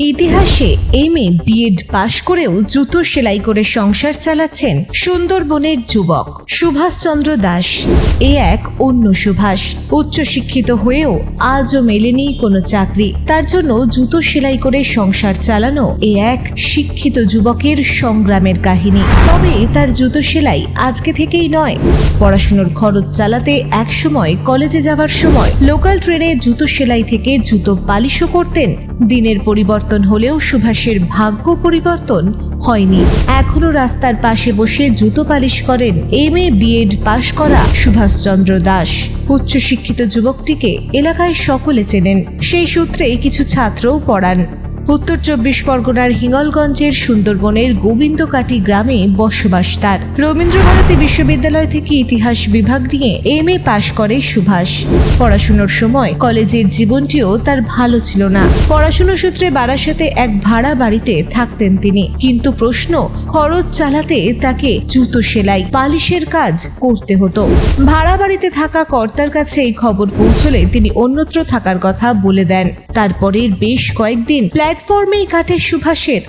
ইতিহাসে M A B Ed পাশ করেও জুতো সেলাই করে সংসার চালাচ্ছেন সুন্দরবনের যুবক সুভাষচন্দ্র দাস। এ এক অন্য সুভাষ, উচ্চশিক্ষিত হয়েও আজও মেলেনি কোনো চাকরি। তার জন্য জুতো সেলাই করে সংসার চালানো এ এক শিক্ষিত যুবকের সংগ্রামের কাহিনী। তবে তার জুতো সেলাই আজকে থেকেই নয়। পড়াশুনোর খরচ চালাতে একসময় কলেজে যাওয়ার সময় লোকাল ট্রেনে জুতো সেলাই থেকে জুতো পালিশও করতেন দিনের পরিবর্তন হলেও সুভাষের ভাগ্য পরিবর্তন হয়নি। এখনও রাস্তার পাশে বসে জুতো পালিশ করেন এম এ বিএড পাশ করা সুভাষচন্দ্র দাস। উচ্চশিক্ষিত যুবকটিকে এলাকায় সকলে চেনেন। সেই সূত্রে কিছু ছাত্রও পড়ান। উত্তর চব্বিশ পরগনার হিঙ্গলগঞ্জের সুন্দরবনের গোবিন্দকাটি গ্রামে বসবাস তার। রবীন্দ্রভারতী বিশ্ববিদ্যালয় থেকে ইতিহাস বিভাগ নিয়ে এম এ পাশ করে সুভাষ। পড়াশুনোর সময় কলেজের জীবনটিও তার ভালো ছিল না। পড়াশুনো সূত্রে বারাসাতে এক ভাড়া বাড়িতে থাকতেন তিনি। কিন্তু প্রশ্ন, খরচ চালাতে তাকে জুতো সেলাই, পালিশের কাজ করতে হতো। ভাড়া বাড়িতে থাকা কর্তার কাছে এই খবর পৌঁছলে তিনি অন্যত্র থাকার কথা বলে দেন। তারপরের বেশ কয়েকদিন প্ল্যাটফর্মেই কাটে সুভাষের।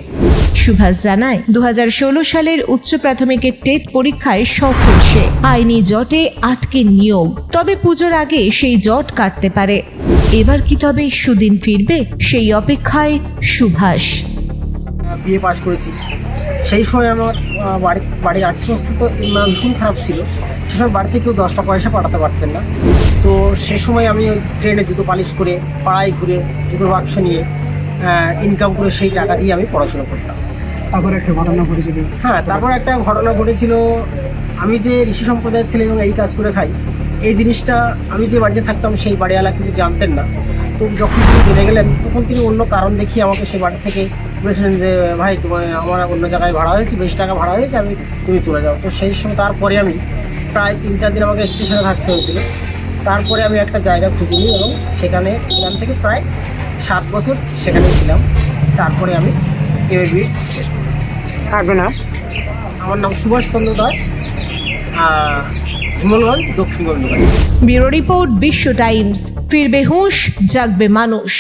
সুভাষ জানায় দু হাজার ষোলো সালের উচ্চ প্রাথমিকের টেট পরীক্ষায় সফল সে আইনি জটে আটকে নিয়োগ। তবে পুজোর আগে সেই জট কাটতে পারে। এবার কি তবে সুদিন ফিরবে? সেই অপেক্ষায় সুভাষ। বিএ পাশ করেছি। সেই সময় আমার বাড়ি, বাড়ির আর্থিক অবস্থা ভীষণ খারাপ ছিল। সে সময় বাড়িতে কেউ দশটা পয়সা পাঠাতে পারতেন না। তো সে সময় আমি ট্রেনে জুতো পালিশ করে, পাড়ায় ঘুরে জুতোর বাক্স নিয়ে ইনকাম করে সেই টাকা দিয়ে আমি পড়াশোনা করতাম। তারপর একটা ঘটনা ঘটেছিল। হ্যাঁ তারপর একটা ঘটনা ঘটেছিল আমি যে ঋষি সম্প্রদায়ের ছেলে এবং এই কাজ করে খাই এই জিনিসটা আমি যে বাড়িতে থাকতাম সেই বাড়িওয়ালা কিন্তু জানতেন না। তো যখন তিনি জেনে গেলেন তখন তিনি অন্য কারণ দেখিয়ে আমাকে সে বাড়ি থেকে বলেছিলেন যে ভাই তোমার আমার অন্য জায়গায় ভাড়া হয়েছে বেশি টাকা ভাড়া হয়েছে আমি তুমি চলে যাও। তো সেই সময় তারপরে আমি প্রায় তিন চার দিন আমাকে স্টেশনে থাকতে হয়েছিল। তারপরে আমি একটা জায়গা খুঁজে নিই এবং সেখানে সেখান থেকে প্রায় সাত বছর সেখানে ছিলাম। তারপরে আমি এমএবি শেষ করি। আপনার নাম? আমার নাম সুভাষচন্দ্র দাস হিমলগঞ্জ দক্ষিণ Gobindaganj bureau report Bishwa Times. ফিরবে হুঁশ জাগবে মানুষ।